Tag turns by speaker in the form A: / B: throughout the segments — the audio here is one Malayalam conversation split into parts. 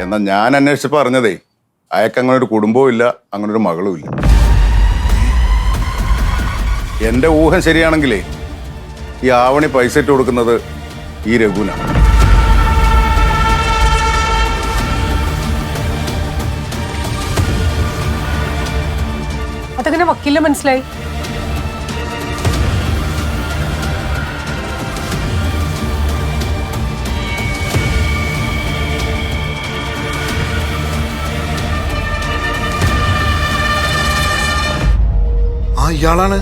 A: എന്നാൽ ഞാൻ അന്വേഷിച്ചപ്പോൾ അറിഞ്ഞതേ അയാൾക്ക് അങ്ങനെ ഒരു കുടുംബവും ഇല്ല അങ്ങനെ ഒരു മകളും ഇല്ല. എന്റെ ഊഹം ശരിയാണെങ്കിലേ ഈ ആവണി പൈസ ഇട്ട് കൊടുക്കുന്നത് ഈ രഘുവിനാണ്
B: അതെങ്ങനെ വക്കീലിന് മനസ്സിലായി?
C: ഇയാളാണ്?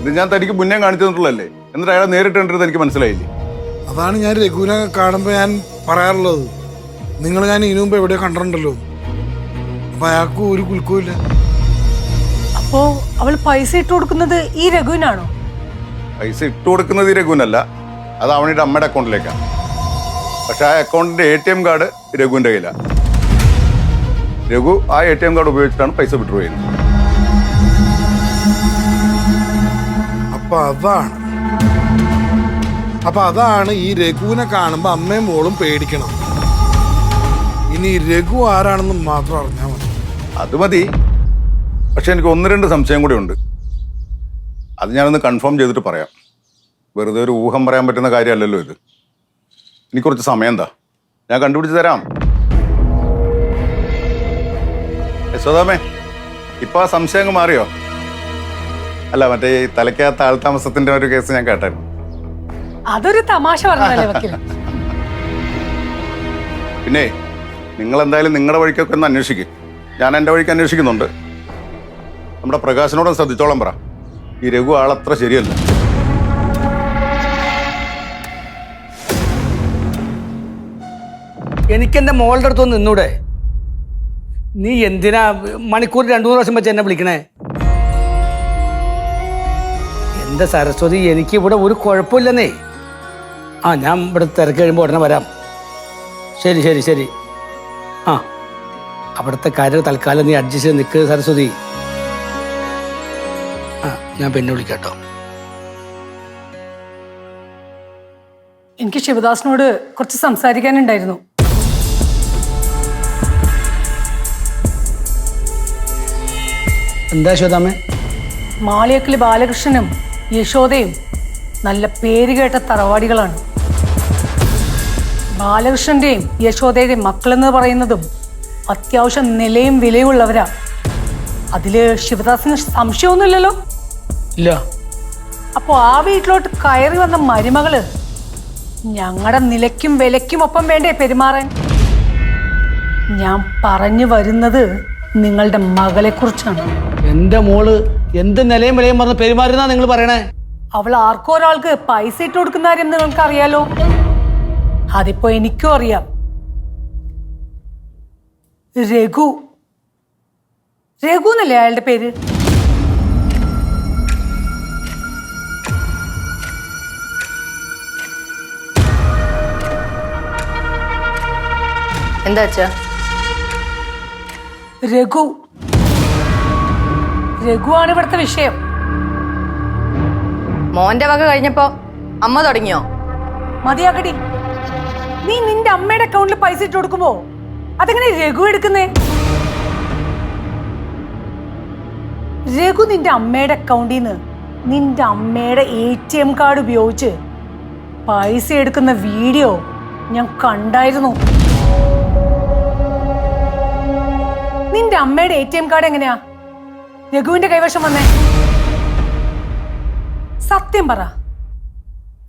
A: ഇത് ഞാൻ തനിക്ക് മുന്നേ കാണിച്ചു തന്നിട്ടുള്ളല്ലേ എന്നിട്ട് അയാളെ നേരിട്ട് കണ്ടിട്ട് എനിക്ക് മനസ്സിലായില്ലേ?
C: അതാണ് ഞാൻ രഘുവിനെ കാണുമ്പോൾ ഞാൻ പറയാറുള്ളത്. നിങ്ങൾ ഞാൻ ഇതിനു മുമ്പ് എവിടെയോ കണ്ടിട്ടുണ്ടല്ലോ. അപ്പൊ അയാൾക്ക് ഒരു കുലുക്കവും
B: അപ്പോ അവൾ പൈസ ഇട്ട് കൊടുക്കുന്നത് ഈ രഘുവിനാണോ?
A: പൈസ ഇട്ട് കൊടുക്കുന്നത് ഈ രഘുവിനല്ല. അത് അവണിയുടെ അമ്മയുടെ അക്കൗണ്ടിലേക്കാണ് പക്ഷെ ആ അക്കൗണ്ടിന്റെ എ ടി എം കാർഡ് രഘുവിന്റെ കയ്യിലാണ് രഘു ആ എ ടി എം കാർഡ് ഉപയോഗിച്ചിട്ടാണ് പൈസ വിഡ്രോ ചെയ്യുന്നത്.
C: അപ്പൊ അതാണ്. അപ്പൊ അതാണ് ഈ രഘുവിനെ കാണുമ്പോ അമ്മയും മോളും പേടിക്കണം. ഇനി രഘു ആരാണെന്ന് മാത്രം അറിഞ്ഞാൽ മതി.
A: അത് മതി. പക്ഷെ എനിക്ക് ഒന്ന് രണ്ട് സംശയം കൂടി ഉണ്ട്. അത് ഞാനൊന്ന് കൺഫേം ചെയ്തിട്ട് പറയാം. വെറുതെ ഒരു ഊഹം പറയാൻ പറ്റുന്ന കാര്യമല്ലല്ലോ ഇത്. എനിക്ക് കുറച്ച് സമയം എന്താ? ഞാൻ കണ്ടുപിടിച്ച് തരാം. യശോദാമേ ഇപ്പൊ ആ സംശയം അങ്ങ് മാറിയോ? അല്ല മറ്റേ ഈ തലയ്ക്കകത്ത് ആൾതാമസത്തിന്റെ ഒരു കേസ് ഞാൻ കേട്ടായിരുന്നു.
B: അതൊരു തമാശ പറഞ്ഞതല്ലേ
A: പിന്നെ നിങ്ങൾ എന്തായാലും നിങ്ങളുടെ വഴിക്കൊക്കെ ഒന്ന് അന്വേഷിക്കും. ഞാൻ എന്റെ വഴിക്ക് അന്വേഷിക്കുന്നുണ്ട്. നമ്മുടെ പ്രകാശനോടും ശ്രദ്ധിച്ചോളം പറ. ഈ രഘു ആളത്ര ശരിയല്ല.
D: എനിക്കെന്റെ മോളുടെ അടുത്ത് ഒന്ന് നിന്നൂടെ? നീ എന്തിനാ മണിക്കൂർ രണ്ടു മൂന്ന് പ്രാവശ്യം വെച്ച് എന്നെ വിളിക്കണേ? എന്താ സരസ്വതി എനിക്ക് ഇവിടെ ഒരു കുഴപ്പമില്ലെന്നേ. ആ ഞാൻ ഇവിടെ തിരക്ക് കഴിയുമ്പോൾ ഉടനെ വരാം. ശരി ശരി ശരി. ആ അവിടുത്തെ കാര്യം തൽക്കാലം നീ അഡ്ജസ്റ്റ് ചെയ്ത് നിൽക്ക് സരസ്വതി. ആ ഞാൻ പിന്നെ വിളിക്കാട്ടോ.
B: എനിക്ക് ശിവദാസിനോട് കുറച്ച് സംസാരിക്കാനുണ്ടായിരുന്നു.
D: എന്താ
B: മാളിയക്കിൽ ബാലകൃഷ്ണനും യശോദയും നല്ല പേരുകേട്ട തറവാടികളാണ്. ബാലകൃഷ്ണന്റെയും യശോദയുടെയും മക്കളെന്ന് പറയുന്നതും അത്യാവശ്യം നിലയും വിലയുള്ളവരാ അതിൽ ശിവദാസിന് സംശയമൊന്നുമില്ലല്ലോ?
D: ഇല്ല.
B: അപ്പോ ആ വീട്ടിലോട്ട് കയറി വന്ന മരുമകൾ ഞങ്ങളുടെ നിലയ്ക്കും വിലയ്ക്കും ഒപ്പം വേണ്ടേ പെരുമാറാൻ? ഞാൻ പറഞ്ഞു വരുന്നത് നിങ്ങളുടെ മകളെ കുറിച്ചാണ്
D: എന്റെ മോൾ എന്ത് നിലയും വിലയും പറഞ്ഞ് പെരുമാറുന്നാ നിങ്ങൾ പറയണേ?
B: അവൾ ആർക്കോ ഒരാൾക്ക് പൈസ ഇട്ട് കൊടുക്കുന്ന കാര്യം നിങ്ങൾക്ക് അറിയാലോ അതിപ്പോ എനിക്കും അറിയാം. രഘു. രഘു എന്നല്ലേ അയാളുടെ പേര്?
E: എന്താ അച്ഛാ?
B: രഘു. രഘു ആണ് ഇവിടുത്തെ വിഷയം.
E: മോന്റെ വക കഴിഞ്ഞപ്പോ അമ്മ തുടങ്ങിയോ?
B: മതിയാക്കടി നീ നിന്റെ അമ്മയുടെ അക്കൗണ്ടിൽ പൈസ ഇട്ട് കൊടുക്കുമോ അതെങ്ങനെ രഘു എടുക്കുന്നേ? രഘു നിന്റെ അമ്മയുടെ അക്കൗണ്ടിൽ നിന്ന് നിന്റെ അമ്മയുടെ എ ടി എം കാർഡ് ഉപയോഗിച്ച് പൈസ എടുക്കുന്ന വീഡിയോ ഞാൻ കണ്ടായിരുന്നു. നിന്റെ അമ്മയുടെ എ ടി എം കാർഡ് എങ്ങനെയാ? രഘുവിന്റെ കൈവശം വന്നേ. സത്യം പറ.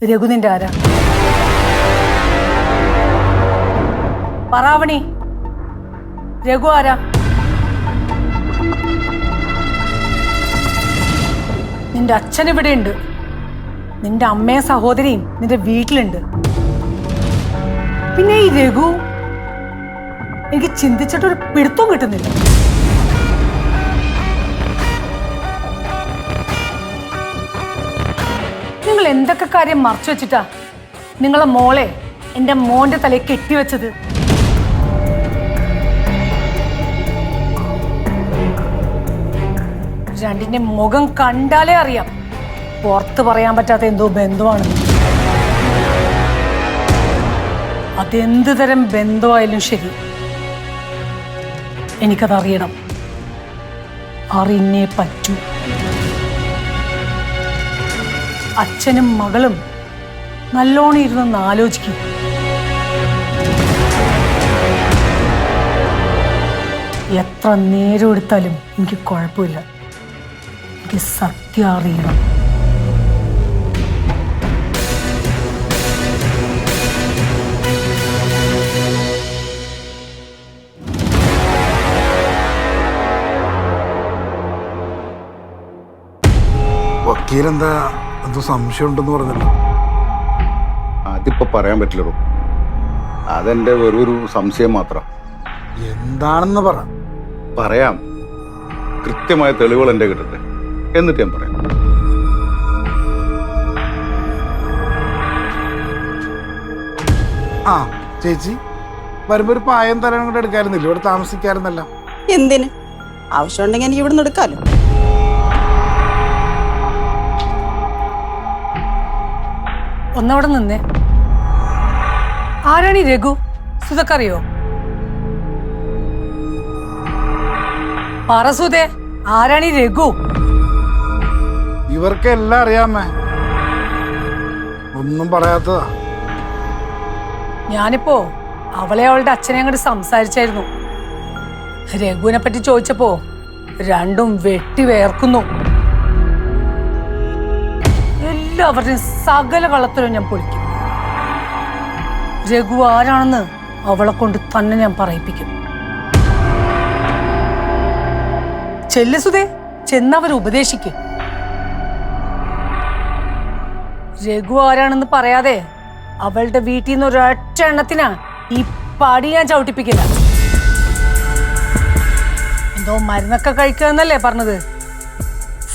B: രഘു നിന്റെ ആരാ? പറാവണി രഘു ആരാ? നിന്റെ അച്ഛൻ ഇവിടെ ഉണ്ട് നിന്റെ അമ്മയും സഹോദരിയും നിന്റെ വീട്ടിലുണ്ട്. പിന്നെ ഈ രഘു എനിക്ക് ചിന്തിച്ചിട്ടൊരു പിടുത്തവും കിട്ടുന്നില്ല. നിങ്ങൾ എന്തൊക്കെ കാര്യം മറച്ചു വെച്ചിട്ടാ? നിങ്ങളെ മോളെ എന്റെ മോന്റെ തലയിൽ കെട്ടിവെച്ചത് രണ്ടിന്റെ മുഖം കണ്ടാലേ അറിയാം. പുറത്ത് പറയാൻ പറ്റാത്ത എന്തോ ബന്ധമാണ്. അതെന്ത് തരം ബന്ധമായാലും ശരി. എനിക്കതറിയണം. അറിഞ്ഞേ പറ്റൂ. അച്ഛനും മകളും നല്ലോണം ഇരുന്നൊന്ന് ആലോചിക്കും. എത്ര നേരം എടുത്താലും എനിക്ക് കുഴപ്പമില്ല. എനിക്ക് സത്യം അറിയണം.
C: വക്കീലെന്താ എന്തോ സംശയം ഉണ്ടെന്ന് പറഞ്ഞല്ലോ.
A: അതിപ്പോ പറയാൻ പറ്റില്ലടോ അതെന്റെ വെറൊരു സംശയം മാത്രം.
C: എന്താണെന്ന് പറ.
A: പറയാം. കൃത്യമായ തെളിവുകൾ എന്റെ കിട്ടട്ടെ എന്നിട്ട് ഞാൻ പറയാം.
C: ആ ചേച്ചി വരുമ്പോ ഒരു പായം തലം കൂടെ എടുക്കാറുന്നില്ല ഇവിടെ താമസിക്കാറുന്നല്ല
F: എന്തിന്? ആവശ്യമുണ്ടെങ്കിൽ എനിക്ക് ഇവിടെ നിന്ന് എടുക്കാലോ.
B: ഒന്നവിടെ നിന്നേ. ആരാണ് ഈ രഘു? സുതക്കറിയോ പറ ആരാണി ആരാണ് ഈ രഘു?
C: ഇവർക്ക് എല്ലാം അറിയാമേ. ഒന്നും പറയാത്തതാ.
B: ഞാനിപ്പോ അവളെ അവളുടെ അച്ഛനെ അങ്ങോട്ട് സംസാരിച്ചായിരുന്നു. രഘുവിനെ പറ്റി ചോദിച്ചപ്പോ രണ്ടും വെട്ടി വേർക്കുന്നു. എല്ലാവരുടെയും സകല കള്ളത്തിലും ഞാൻ പൊളിക്കും. രഘു ആരാണെന്ന് അവളെ കൊണ്ട് തന്നെ ഞാൻ പറയിപ്പിക്കും. ചെല്ലു സുധേ ചെന്നവർ ഉപദേശിക്കും. രഘു ആരാണെന്ന് പറയാതെ അവളുടെ വീട്ടിൽ നിന്ന് ഒരൊറ്റ എണ്ണത്തിനാ ഈ പടി ഞാൻ ചവിട്ടിപ്പിക്കില്ല എന്തോ മരുന്നൊക്കെ കഴിക്കുക എന്നല്ലേ പറഞ്ഞത്?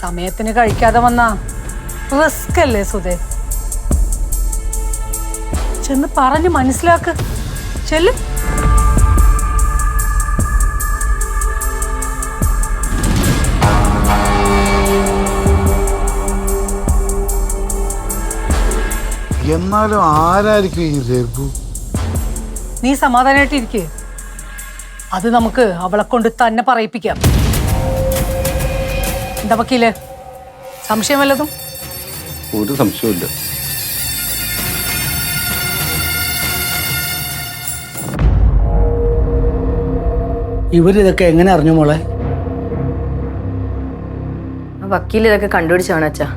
B: സമയത്തിന് കഴിക്കാതെ വന്ന റിസ്ക് അല്ലേ സുധേ? ചെന്ന് പറഞ്ഞ് മനസ്സിലാക്ക്. ചെല്ല്.
C: എന്നാലും ആരായിരിക്കും ഈ രഘു?
B: നീ സമാധാനമായിട്ടിരിക്കേ അത് നമുക്ക് അവളെ കൊണ്ട് തന്നെ പറയിപ്പിക്കാം. എന്താ വക്കീൽ? സംശയം വല്ലതും
A: ഒരു സംശയമില്ല
D: ഇവരിതൊക്കെ എങ്ങനെ അറിഞ്ഞു മോളെ?
E: ആ വക്കീൽ ഇതൊക്കെ കണ്ടുപിടിച്ചാണ് അച്ഛാ.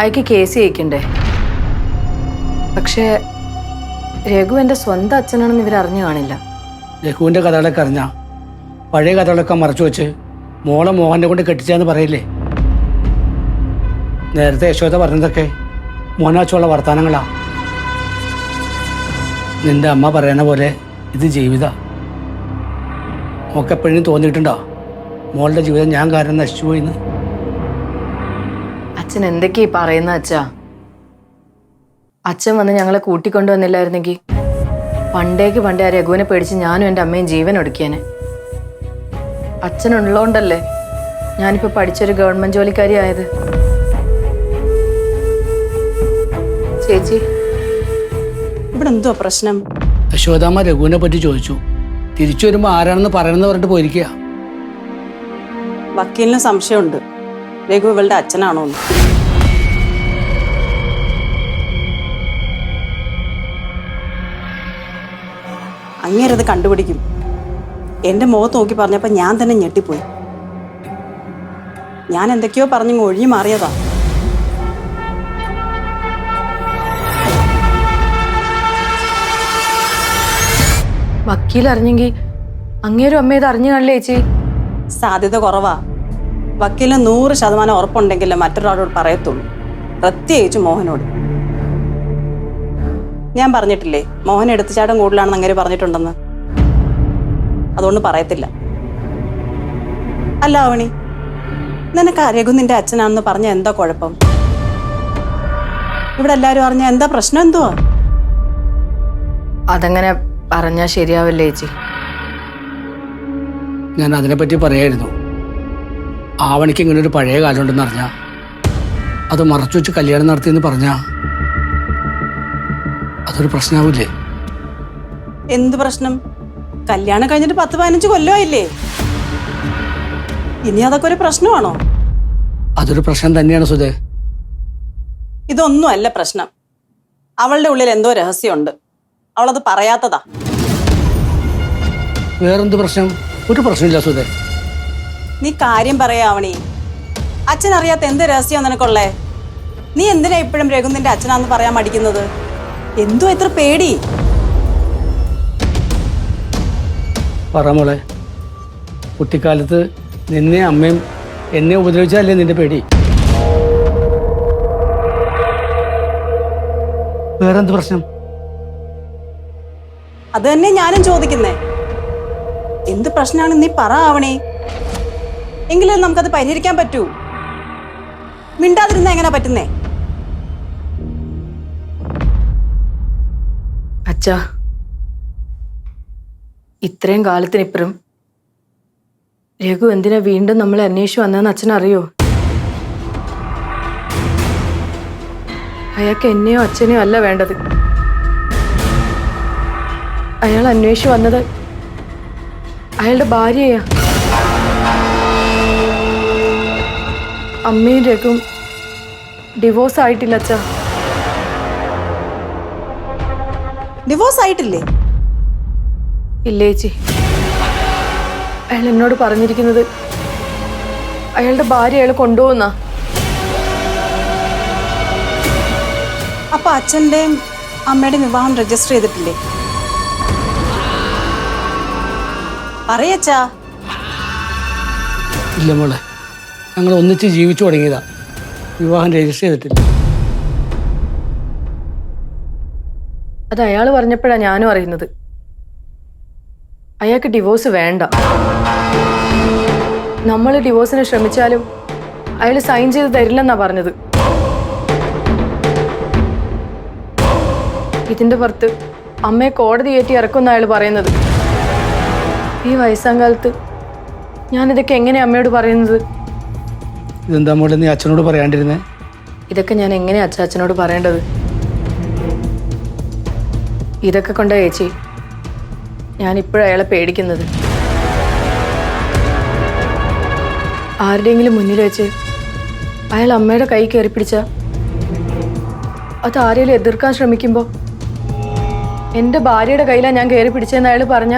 E: അയക്ക് കേസ് ജയിക്കണ്ടേ പക്ഷേ രഘു എന്റെ സ്വന്തം അച്ഛനാണെന്ന് ഇവർ അറിഞ്ഞു കാണില്ല.
D: രഘുവിന്റെ കഥകളൊക്കെ അറിഞ്ഞ? പഴയ കഥകളൊക്കെ മറച്ചു വെച്ച് മോളെ മോഹനെ കൊണ്ട് കെട്ടിച്ചാന്ന് പറയില്ലേ? നേരത്തെ യശോദ പറഞ്ഞതൊക്കെ മോനാച്ചുള്ള വർത്തമാനങ്ങളാ. നിന്റെ അമ്മ പറയുന്ന പോലെ ഇത് ജീവിത. മോക്കെപ്പോഴും തോന്നിയിട്ടുണ്ടോ? മോളുടെ ജീവിതം ഞാൻ കാരണം നശിച്ചു പോയിന്ന്?
E: അച്ഛൻ എന്തൊക്കെയാ പറയുന്ന അച്ഛാ? അച്ഛൻ വന്ന് ഞങ്ങളെ കൂട്ടിക്കൊണ്ടുവന്നില്ലായിരുന്നെങ്കിൽ പണ്ടേക്ക് പണ്ടേ ആ രഘുവിനെ പേടിച്ച് ഞാനും എന്റെ അമ്മയും ജീവൻ ഒടുക്കിയേനെ. അച്ഛനുള്ളതുകൊണ്ടല്ലേ ഞാനിപ്പോൾ പഠിച്ചൊരു ഗവൺമെന്റ് ജോലിക്കാരി ആയത് ചേച്ചി.
F: ഇവിടെ എന്തോ പ്രശ്നം?
D: യശോദാമ്മ രഘുവിനെ പറ്റി ചോദിച്ചു. തിരിച്ചു വരുമ്പോ ആരാണെന്ന് പറയണമെന്ന് പറഞ്ഞിട്ട് പോയിരിക്കുക
F: വക്കീലിന് സംശയമുണ്ട്. രഘു ഇവളുടെ അച്ഛനാണോ അങ്ങേരത് കണ്ടുപിടിക്കും. എന്റെ മുഖത്ത് നോക്കി പറഞ്ഞപ്പോൾ ഞാൻ തന്നെ ഞെട്ടിപ്പോയി. ഞാൻ എന്തൊക്കെയോ പറഞ്ഞു ഒഴിഞ്ഞു മാറിയതാ.
E: വക്കീൽ അറിഞ്ഞെങ്കിൽ അങ്ങേരും അമ്മ ഇത് അറിഞ്ഞു കാണില്ലേ ചേച്ചി?
F: സാധ്യത കുറവാ. വക്കീലിന് നൂറ് ശതമാനം ഉറപ്പുണ്ടെങ്കിലും മറ്റൊരാളോട് പറയത്തുള്ളൂ. പ്രത്യേകിച്ച് മോഹനോട്. ഞാൻ പറഞ്ഞിട്ടില്ലേ മോഹൻ എടുത്തുചാട്ടം കൂടുതലാണെന്ന് അങ്ങനെ പറഞ്ഞിട്ടുണ്ടെന്ന്? അതുകൊണ്ട് പറയത്തില്ല. അല്ല അവണി നിനക്ക് രഘു നിന്റെ അച്ഛനാണെന്ന് പറഞ്ഞ എന്താ കുഴപ്പം? ഇവിടെ എല്ലാരും അറിഞ്ഞ എന്താ പ്രശ്നം എന്തുവാ?
E: അതങ്ങനെ പറഞ്ഞാൽ ശരിയാവല്ലേ ചേച്ചി.
D: ഞാൻ അതിനെപ്പറ്റി പറയായിരുന്നു. ആവണിക്ക് ഇങ്ങനെ ഒരു പഴയ കാലം ഉണ്ടെന്ന് അറിഞ്ഞാൽ അത് മറച്ചു വെച്ച് കല്യാണം നടത്തിയെന്ന് പറഞ്ഞാൽ അതൊരു പ്രശ്നമാവില്ലേ
F: എന്ത് പ്രശ്നം? കല്യാണം കഴിഞ്ഞിട്ട് പത്ത് പതിനഞ്ച് കൊല്ലമായില്ലേ? ഇനി അതൊക്കെ ഒരു പ്രശ്നമാണോ?
D: അതൊരു പ്രശ്നം തന്നെയാണ് സുധേ.
F: ഇതൊന്നും അല്ല പ്രശ്നം. അവളുടെ ഉള്ളിൽ എന്തോ രഹസ്യമുണ്ട്. അവളത് പറയാത്തതാ.
D: വേറെന്ത് പ്രശ്നം? ഒരു പ്രശ്നമില്ല സുധേ.
F: നീ കാര്യം പറയാവണി അച്ഛൻ അറിയാത്ത എന്ത് രഹസ്യം നിനക്കുള്ളേ? നീ എന്തിനാ ഇപ്പോഴും രഘുന്തിന്റെ അച്ഛനാന്ന് പറയാൻ മടിക്കുന്നത്? എന്തോ ഇത്ര പേടി?
D: പറ മോളെ. കുട്ടിക്കാലത്ത് നിന്നെ അമ്മയും എന്നെ ഉപദ്രവിച്ചതല്ലേ നിന്റെ പേടി? വേറെന്ത് പ്രശ്നം?
F: അത് തന്നെ ഞാനും ചോദിക്കുന്നേ. എന്ത് പ്രശ്നമാണ് നീ പറ ആവണേ. എങ്കിലും നമുക്കത് പരിഹരിക്കാൻ പറ്റൂ. മിണ്ടാതിരുന്ന എങ്ങനെ പറ്റുന്നേ?
E: അച്ഛാ ഇത്രയും കാലത്തിനിപ്പുറം രഘു എന്തിനാ വീണ്ടും നമ്മളെ അന്വേഷിച്ചു വന്നതെന്ന് അച്ഛനറിയോ? അയാൾക്ക് എന്നെയോ അച്ഛനെയോ അല്ല വേണ്ടത്. അയാൾ അന്വേഷിച്ചു വന്നത് അയാളുടെ ഭാര്യയാ. അമ്മയും രഘും ഡിവോഴ്സ് ആയിട്ടില്ല അച്ഛ.
F: ഡിവോഴ്സ് ആയിട്ടില്ലേ?
E: ഇല്ലേ ചേച്ചി. അയാൾ എന്നോട് പറഞ്ഞിരിക്കുന്നത് അയാളുടെ ഭാര്യ അയാൾ കൊണ്ടുപോകുന്ന.
F: അപ്പൊ അച്ഛന്റെയും അമ്മയുടെയും വിവാഹം രജിസ്റ്റർ ചെയ്തിട്ടില്ലേ? പറയച്ചാ.
D: ഇല്ല മോളെ ഞങ്ങൾ ഒന്നിച്ച് ജീവിച്ചു തുടങ്ങിയതാ. വിവാഹം രജിസ്റ്റർ ചെയ്തിട്ടില്ല.
E: അത് അയാൾ പറഞ്ഞപ്പോഴാ ഞാനും അറിയുന്നത്. അയാൾക്ക് ഡിവോഴ്സ് വേണ്ട. നമ്മൾ ഡിവോഴ്സിന് ശ്രമിച്ചാലും അയാൾ സൈൻ ചെയ്ത് തരില്ലെന്നാ പറഞ്ഞത്. ഇതിന്റെ പുറത്ത് അമ്മയെ കോടതി കയറ്റി ഇറക്കുന്ന അയാൾ പറയുന്നത്. ഈ വയസ്സാം കാലത്ത് ഞാനിതൊക്കെ എങ്ങനെ അമ്മയോട് പറയുന്നത്?
D: ഇതെന്താ മോളെ നീ അച്ഛനോട് പറയാണ്ടിരുന്നേ?
E: ഇതൊക്കെ ഞാൻ എങ്ങനെ അച്ഛനോട് പറയേണ്ടത്? ഇതൊക്കെ കൊണ്ടാ ചേച്ചി ഞാൻ ഇപ്പോഴും അയാളെ പേടിക്കുന്നത്. ആരുടെയെങ്കിലും മുന്നിൽ വെച്ച് അയാൾ അമ്മയുടെ കൈ കയറി പിടിച്ച അത് ആരെങ്കിലും എതിർക്കാൻ ശ്രമിക്കുമ്പോൾ എന്റെ ഭാര്യയുടെ കയ്യിലാണ് ഞാൻ കയറി പിടിച്ചതെന്ന് അയാൾ പറഞ്ഞ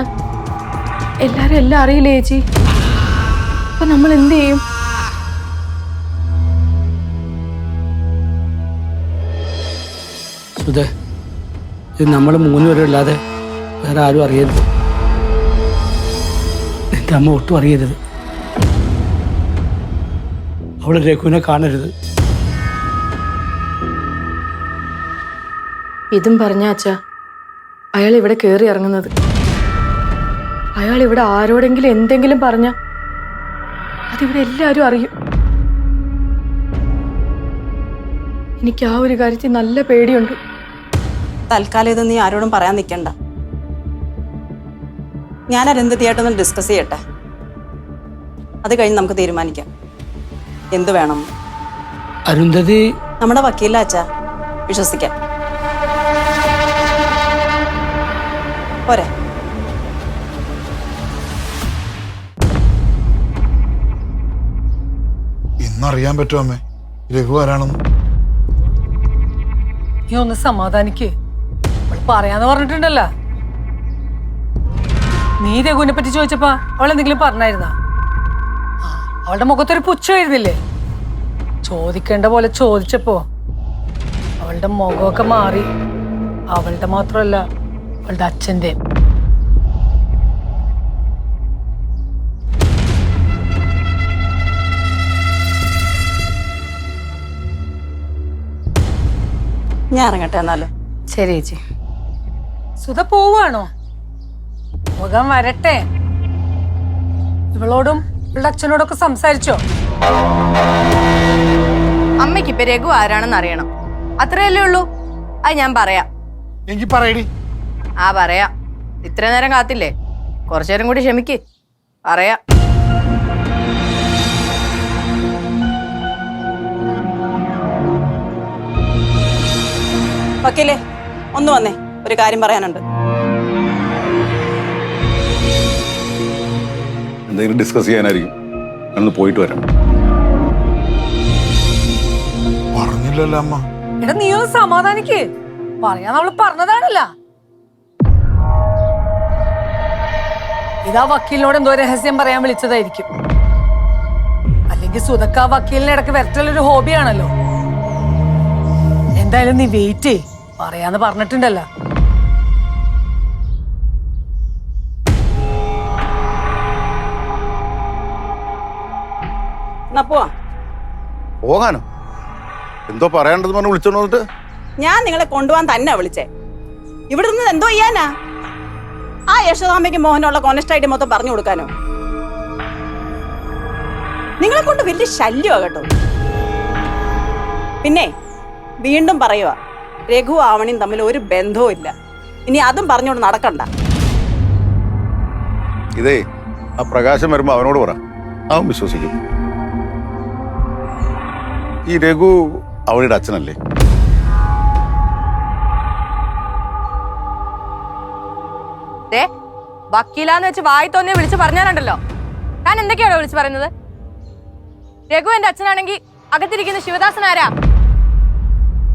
E: എല്ലാവരും എല്ലാം അറിയില്ലേ ചേച്ചി? അപ്പൊ നമ്മൾ എന്ത് ചെയ്യും?
D: സുധേ ഇത് നമ്മൾ മൂന്നുപേരും അല്ലാതെ വേറെ ആരും അറിയരുത്. നിന്റെ അമ്മ ഒട്ടും അറിയരുത്. അവൾ രഘുവിനെ കാണരുത്.
E: ഇതും പറഞ്ഞ അച്ഛാ അയാൾ ഇവിടെ കയറി ഇറങ്ങുന്നത്. അയാൾ ഇവിടെ ആരോടെങ്കിലും എന്തെങ്കിലും പറഞ്ഞ അതിവിടെ എല്ലാവരും അറിയും. എനിക്ക് ആ ഒരു കാര്യത്തിൽ നല്ല പേടിയുണ്ട്.
F: തൽക്കാലം ഇത് നീ ആരോടും പറയാൻ നിൽക്കണ്ട ഞാൻ അരുന്ധതിയായിട്ടൊന്ന് ഡിസ്കസ് ചെയ്യട്ടെ. അത് കഴിഞ്ഞ് നമുക്ക് തീരുമാനിക്കാം. എന്ത് വേണം?
D: അരുന്ധതി.
F: നമ്മുടെ വക്കീല അച്ഛാ. വിശ്വസിക്കാം. പോരെ.
C: ഇന്നറിയാൻ പറ്റുമോ അമ്മേ? രഘു ആരാണെന്ന്?
B: നീ ഒന്ന് സമാധാനിക്ക്. പറയാന്ന് പറഞ്ഞിട്ടുണ്ടല്ലോ. നീ രഘുവിനെ പറ്റി ചോദിച്ചപ്പോ അവൾ എന്തെങ്കിലും പറഞ്ഞായിരുന്നാ? അവളുടെ മുഖത്തൊരു പുച്ഛമായിരുന്നില്ലേ ചോദിക്കേണ്ട പോലെ ചോദിച്ചപ്പോ അവളുടെ മുഖമൊക്കെ മാറി. അവളുടെ മാത്രമല്ല അവളുടെ അച്ഛന്റെ
F: ഞാൻ ഇറങ്ങട്ടെ എന്നാലും?
E: ശരി ചേച്ചി.
B: സുധ പോവാണോ? മുഖം വരട്ടെ. ഇവളോടും ഇവളുടെ അച്ഛനോടൊക്കെ സംസാരിച്ചോ?
E: അമ്മയ്ക്ക് ഇപ്പൊ രഘു ആരാണെന്ന് അറിയണം. അത്രയല്ലേ ഉള്ളൂ? അത് ഞാൻ പറയാം.
C: എനിക്ക് പറയടി.
E: ആ പറയാം. ഇത്ര നേരം കാത്തില്ലേ? കുറച്ചു നേരം കൂടി ക്ഷമിക്ക്. പറയാം.
F: വക്കീലേ ഒന്ന് വന്നേ ഒരു കാര്യം പറയാനുണ്ട്.
A: എന്തെങ്കിലും ഡിസ്കസ് ചെയ്യാനായിരിക്കും. ഞങ്ങൾ പോയിട്ട് വരാം.
C: പറഞ്ഞില്ലല്ലോ അമ്മ.
B: എടാ നീ ഒന്ന് സമാധാനിക്ക്. പറയാൻ നമ്മൾ പറഞ്ഞതാണല്ല. ഇതാ വക്കീലിനോട് എന്തോ രഹസ്യം പറയാൻ വിളിച്ചതായിരിക്കും. അല്ലെങ്കിൽ സുതക്ക വക്കീലിനിടക്ക് ഒരു ഹോബിയാണല്ലോ എന്തായാലും നീ വെയിറ്റ് ചെയ്യ്. പറയാന്ന് പറഞ്ഞിട്ടുണ്ടല്ലോ.
A: പോകാനോ? എന്തോ പറയാണ്ടെന്ന് പറഞ്ഞ് വിളിച്ചോണ്ട്
F: ഞാൻ നിങ്ങളെ കൊണ്ടുപോകാൻ തന്നെ വിളിച്ചേ. ഇവിടെ നിന്ന് എന്തോ ചെയ്യാനാ? ആ യശോദാമയ്ക്ക് മോഹനുള്ള ഐഡി മൊത്തം പറഞ്ഞു കൊടുക്കാനോ? നിങ്ങളെ കൊണ്ട് വലിയ ശല്യമാ കേട്ടോ. പിന്നെ വീണ്ടും പറയുക രഘു ആവണിയും തമ്മിൽ ഒരു ബന്ധവും ഇല്ല. ഇനി അതും പറഞ്ഞുകൊണ്ട് നടക്കണ്ട.
A: ഇതേ ആ പ്രകാശം വരുമ്പോ അവനോട് പറ. അവൻ വിശ്വസിക്കും. ഈ രഘു അവളുടെ അച്ഛനല്ലേ?
G: ദേ വക്കീലാന്ന് വെച്ച് വായി തോന്നിയ വിളിച്ച് പറഞ്ഞാലുണ്ടല്ലോ. താൻ എന്തൊക്കെയാണോ വിളിച്ച് പറയുന്നത്? രഘു എന്റെ അച്ഛനാണെങ്കിൽ അകത്തിരിക്കുന്ന ശിവദാസൻ ആരാ?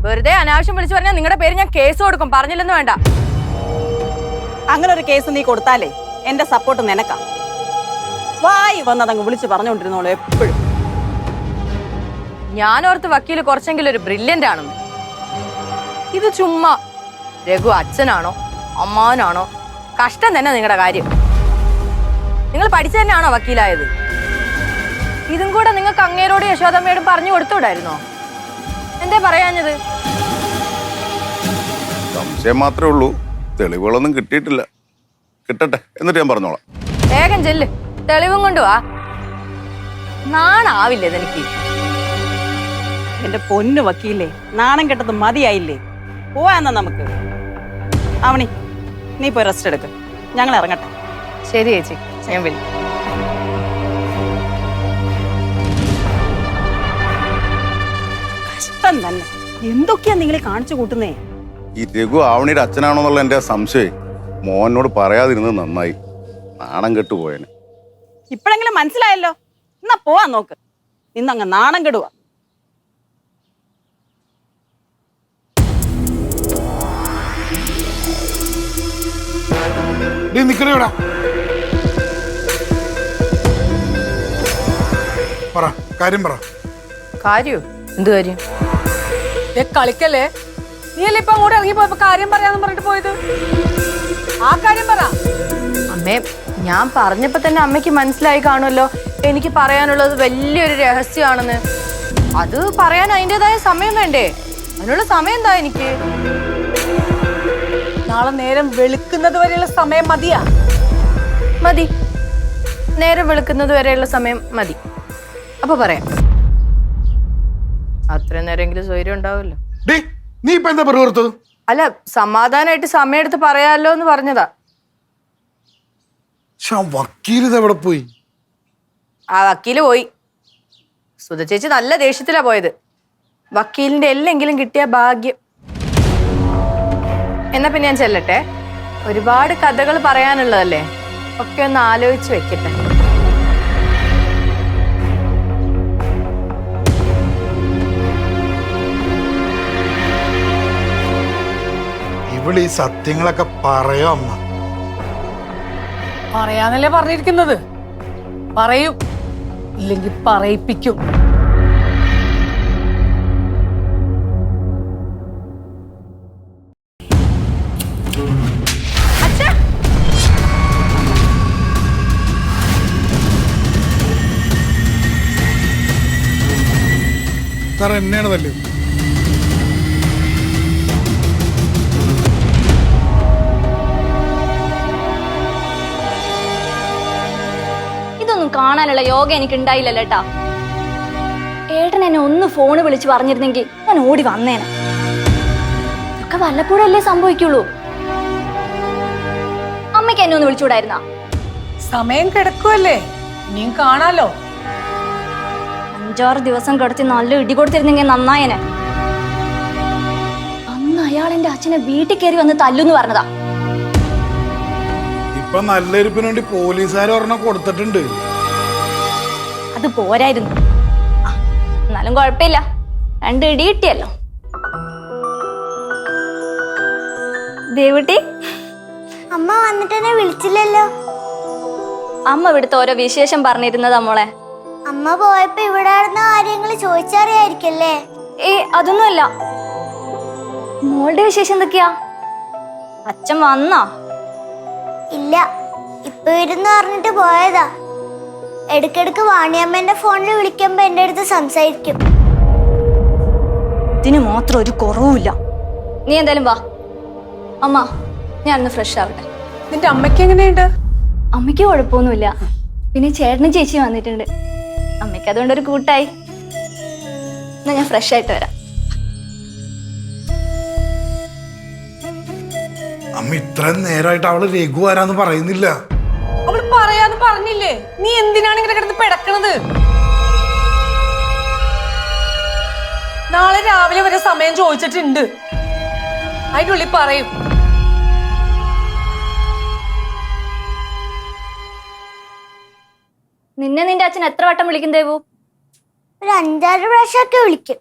G: വെറുതെ അനാവശ്യം വിളിച്ചു പറഞ്ഞാൽ നിങ്ങളുടെ പേര് ഞാൻ കേസ് കൊടുക്കും. പറഞ്ഞില്ലെന്ന് വേണ്ട.
F: അങ്ങനെ ഒരു കേസ് നീ കൊടുത്താലേ എന്റെ സപ്പോർട്ട് നിനക്കാം. വായി വന്നതങ്ങ് വിളിച്ച് പറഞ്ഞുകൊണ്ടിരുന്നോളൂ എപ്പോഴും.
G: ഞാൻ ഓർത്ത് വക്കീൽ കുറച്ചെങ്കിലും ഒരു ബ്രില്യന്റ് ആണെന്ന്. ഇത് ചുമ്മാ. രഘു അച്ഛനാണോ? അമ്മാനാണോ കഷ്ടം തന്നെ നിങ്ങളുടെ കാര്യം. നിങ്ങൾ പഠിച്ചു തന്നെയാണോ വക്കീലായത്? ഇതും കൂടെ നിങ്ങൾക്ക് അങ്ങേരോട് യശോദമ്മയോടും പറഞ്ഞു കൊടുത്തുകൂടായിരുന്നോ എന്തേ പറയാഞ്ഞത്
A: സംശയം മാത്രമേ ഉള്ളൂ. തെളിവുകളൊന്നും കിട്ടിയിട്ടില്ല. കിട്ടട്ടെ എന്നിട്ട് ഞാൻ പറഞ്ഞോളാം.
G: വേഗം ചെല്ല്. തെളിവും കൊണ്ടുവാ നാണാവില്ലേ എനിക്ക്
F: എന്റെ പൊന്നു വക്കീലേ നാണം കെട്ടത് മതിയായില്ലേ? പോവാന്നാ നമുക്ക്. അവണി നീ പോയി റെസ്റ്റ് എടുക്ക്. ഞങ്ങൾ ഇറങ്ങട്ടെ.
G: ശരി ചേച്ചി ഞാൻ വിളിക്കും
F: കഷ്ടം തന്നെ. എന്തൊക്കെയാ നിങ്ങളെ കാണിച്ചു കൂട്ടുന്നേ?
A: ഈ രഘു ആവണിയുടെ അച്ഛനാണോന്നുള്ള എന്റെ സംശയം. മോഹനോട് പറയാതിരുന്നത് നന്നായി. നാണം കെട്ടു പോയേനെ.
F: ഇപ്പോഴെങ്കിലും മനസ്സിലായല്ലോ. എന്നാ പോവാൻ നോക്ക്. ഇന്നങ്ങ് നാണം
C: കെടുവാ. നിക്കണേടാ പറ കാര്യം പറ.
G: കാര്യോ? എന്ത് കാര്യം?
B: കളിക്കല്ലേ? നീ അല്ലേ ഇപ്പൊ അങ്ങോട്ട് ഇറങ്ങി പോയപ്പോ കാര്യം പറയാന്ന് പറഞ്ഞിട്ട് പോയത്? ആ കാര്യം പറ.
G: അമ്മേ ഞാൻ പറഞ്ഞപ്പോ തന്നെ അമ്മയ്ക്ക് മനസ്സിലായി കാണുമല്ലോ. എനിക്ക് പറയാനുള്ളത് വലിയൊരു രഹസ്യമാണെന്ന്. അത് പറയാൻ അതിന്റെതായ സമയം വേണ്ടേ? അതിനുള്ള സമയം എന്താ എനിക്ക്?
B: നാളെ നേരം വെളുക്കുന്നത് വരെയുള്ള സമയം മതിയാ?
G: മതി. നേരം വെളുക്കുന്നത് വരെയുള്ള സമയം മതി. അപ്പൊ പറയാം. അത്രയും നേരമെങ്കിലും സൗകര്യം ഉണ്ടാവുമല്ലോ.
C: ഡീ നീ ഇപ്പൊ എന്താ പെരുവറുത്തത്
G: അല്ല സമാധാനമായിട്ട് സമയം എടുത്ത് പറയാമല്ലോ എന്ന് പറഞ്ഞതാ.
C: പക്ഷെ ആ വക്കീൽ ഇത് എവിടെ പോയി?
G: ആ വക്കീൽ പോയി. സുധ ചേച്ചി നല്ല ദേഷ്യത്തിലാ പോയത്. വക്കീലിന്റെ എല്ലെങ്കിലും കിട്ടിയ ഭാഗ്യം. എന്നാ പിന്നെ ഞാൻ ചെല്ലട്ടെ. ഒരുപാട് കഥകൾ പറയാനുള്ളതല്ലേ? ഒക്കെ ഒന്ന് ആലോചിച്ച് വെക്കട്ടെ.
C: ഇവിടെ ഈ സത്യങ്ങളൊക്കെ പറയോ അമ്മ?
B: പറയാന്നല്ലേ പറഞ്ഞിരിക്കുന്നത്. പറയും. ഇല്ലെങ്കിൽ പറയിപ്പിക്കും.
C: എന്നെയാണ് തല്ലിയത്.
H: കാണാനുള്ള യോഗ എനിക്ക് ഉണ്ടായില്ലല്ലോ ഏട്ടാ ഏട്ടൻ എന്നെ ഒന്ന് ഫോണ് വിളിച്ച് പറഞ്ഞിരുന്നെങ്കിൽ ഞാൻ ഓടി വന്നേനെ. ഇതൊക്കെ വല്ലപ്പോഴല്ലേ സംഭവിക്കുള്ളൂ? അമ്മയ്ക്ക് എന്നെ ഒന്ന് വിളിച്ചുകൂടായിരുന്ന?
B: സമയം കിടക്കുവല്ലേ? ഇനിയും കാണാലോ?
H: അഞ്ചാറ് ദിവസം കിടത്തി നല്ല ഇടി കൊടുത്തിരുന്നെങ്കിൽ നന്നായനെ. അന്ന് അയാൾ എന്റെ അച്ഛനെ വീട്ടിൽ കയറി വന്ന് തല്ലുന്ന് പറഞ്ഞതാ.
C: ഇപ്പൊ നല്ല ഇരിപ്പിന് വേണ്ടി പോലീസുകാർ ഒരെണ്ണം കൊടുത്തിട്ടുണ്ട്.
H: അത് പോരായിരുന്നു. എന്നാലും കുഴപ്പമില്ല. രണ്ട് ഇടി കിട്ടിയല്ലോ. ദേവുട്ടി?
I: അമ്മ വന്നിട്ട് എന്നെ വിളിച്ചില്ലല്ലോ.
H: അമ്മ ഇവിടുത്തെ ഓരോ വിശേഷം പറഞ്ഞിരുന്നത് മോളെ.
I: അമ്മ പോയപ്പോ ഇവിടെ കാര്യങ്ങൾ ചോദിച്ചറിയായിരിക്കല്ലേ?
H: ഏ അതൊന്നുമല്ല. മോളുടെ വിശേഷം എന്തൊക്കെയാ? അച്ഛൻ വന്നാ?
I: ഇല്ല ഇപ്പൊ ഇരുന്ന് പറഞ്ഞിട്ട് പോയതാ. ഇടയ്ക്കിടയ്ക്ക് വാണിയമ്മേന്റെ ഫോണിൽ വിളിക്കുമ്പോ എന്റെ അടുത്ത് സംസാരിക്കും.
H: ഇതിന് മാത്രം ഒരു കുറവുമില്ല. നീ എന്തായാലും വാ. അമ്മ ഞാൻ ഒന്ന് ഫ്രഷ് ആവട്ടെ.
B: നിന്റെ അമ്മയ്ക്ക് എങ്ങനെയുണ്ട്?
H: അമ്മയ്ക്ക് കുഴപ്പമൊന്നുമില്ല. പിന്നെ ചേട്ടനും ചേച്ചി വന്നിട്ടുണ്ട്. അമ്മയ്ക്ക് അതുകൊണ്ട് ഒരു കൂട്ടായി. എന്നാ ഞാൻ ഫ്രഷ് ആയിട്ട് വരാം.
C: അമ്മ ഇത്രയും നേരമായിട്ട് അവൾ രഘു ആരാന്ന് പറയുന്നില്ല.
B: പറയാന്ന് പറഞ്ഞില്ലേ? നീ എന്തിനാണ് ഇങ്ങനെ കിടന്ന് പിടക്കണത്? നാളെ രാവിലെ വരെ സമയം ചോദിച്ചിട്ടുണ്ട്. അതിന്റെ ഉള്ളിൽ പറയും.
H: നിന്നെ നിന്റെ അച്ഛൻ എത്ര വട്ടം വിളിക്കും ദേവു?
I: ഒരു അഞ്ചാറ് പ്രാവശ്യമൊക്കെ വിളിക്കും.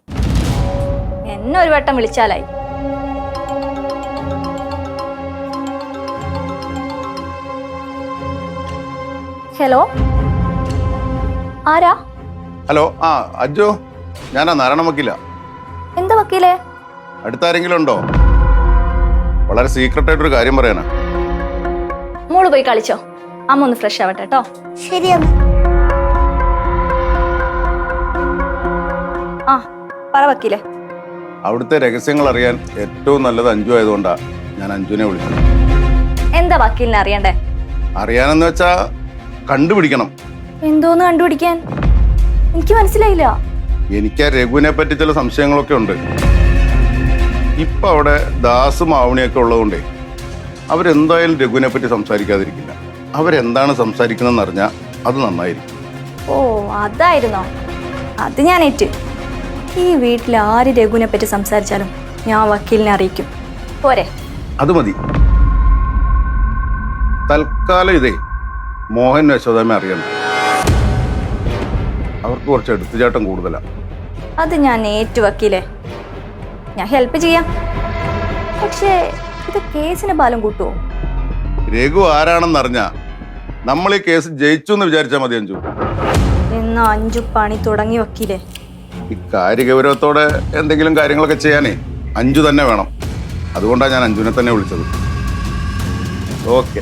H: എന്നെ ഒരു വട്ടം വിളിച്ചാലായി. ഹലോ? ആരാ?
A: ഹലോ ആ അജോ ഞാനാ നാരായണ വക്കീല.
H: എന്താ വക്കീലേ?
A: അടുത്താരെങ്കിലും ഉണ്ടോ? വളരെ സീക്രട്ട് ആയിട്ടൊരു കാര്യം പറയാനാ
H: മോൾ പോയി കളിച്ചോ. അമ്മ ഒന്ന് ഫ്രഷ് ആവട്ടെ കേട്ടോ
I: ശരി അമ്മ.
H: ആ പറ വക്കീലേ.
A: അവിടുത്തെ രഹസ്യങ്ങൾ അറിയാൻ ഏറ്റവും നല്ലത് അഞ്ജു ആയതുകൊണ്ടാ ഞാൻ അഞ്ജുനെ വിളിച്ചത്.
H: എന്താ വക്കീലിനെ അറിയണ്ടേ?
A: അറിയാനെന്ന് വെച്ചാ കണ്ടുപിടിക്കണം.
H: എന്തോന്ന് കണ്ടുപിടിക്കാൻ? എനിക്ക് മനസ്സിലായില്ല.
A: എനിക്ക് ആ രഘുവിനെ പറ്റി ചില സംശയങ്ങളൊക്കെ ഉണ്ട്. ഇപ്പൊ അവിടെ ദാസും ആവണിയൊക്കെ ഉള്ളതുകൊണ്ടേ അവരെന്തായാലും രഘുവിനെ പറ്റി സംസാരിക്കാതിരിക്കില്ല. അവരെന്താണ് സംസാരിക്കുന്നതെന്ന് അറിഞ്ഞാൽ അത് നന്നായിരിക്കും.
H: ഓ അതായിരുന്നോ? അത് ഞാൻ ഏറ്റ് ഈ വീട്ടിൽ ആര് രഘുവിനെ പറ്റി സംസാരിച്ചാലും ഞാൻ വക്കീലിനെ അറിയിക്കും. പോരെ.
A: അത് മതി. തൽക്കാലം ഇതേ. മോഹൻ യശോദാമ അറിയണം. അവർക്ക് കുറച്ച് എടുത്തുചാട്ടം കൂടുതലാണ്
H: അത് ഞാൻ ഏറ്റു വക്കീലേ. ഞാൻ ഹെൽപ്പ് ചെയ്യാം. പക്ഷേ ഇത് കേസിന് ബാലം കൂട്ടുമോ
A: രഘു ആരാണെന്ന് ആരാണെന്നറിഞ്ഞ? നമ്മൾ ഈ കേസ് ജയിച്ചു എന്ന് വിചാരിച്ചാൽ മതി അഞ്ചു
H: എന്നാ അഞ്ചു പണി തുടങ്ങി വക്കീലേ.
A: ഈ കാര്യഗൗരവത്തോടെ എന്തെങ്കിലും കാര്യങ്ങളൊക്കെ ചെയ്യാനേ അഞ്ചു തന്നെ വേണം. അതുകൊണ്ടാണ് ഞാൻ അഞ്ജുനെ തന്നെ വിളിച്ചത്. ഓക്കെ.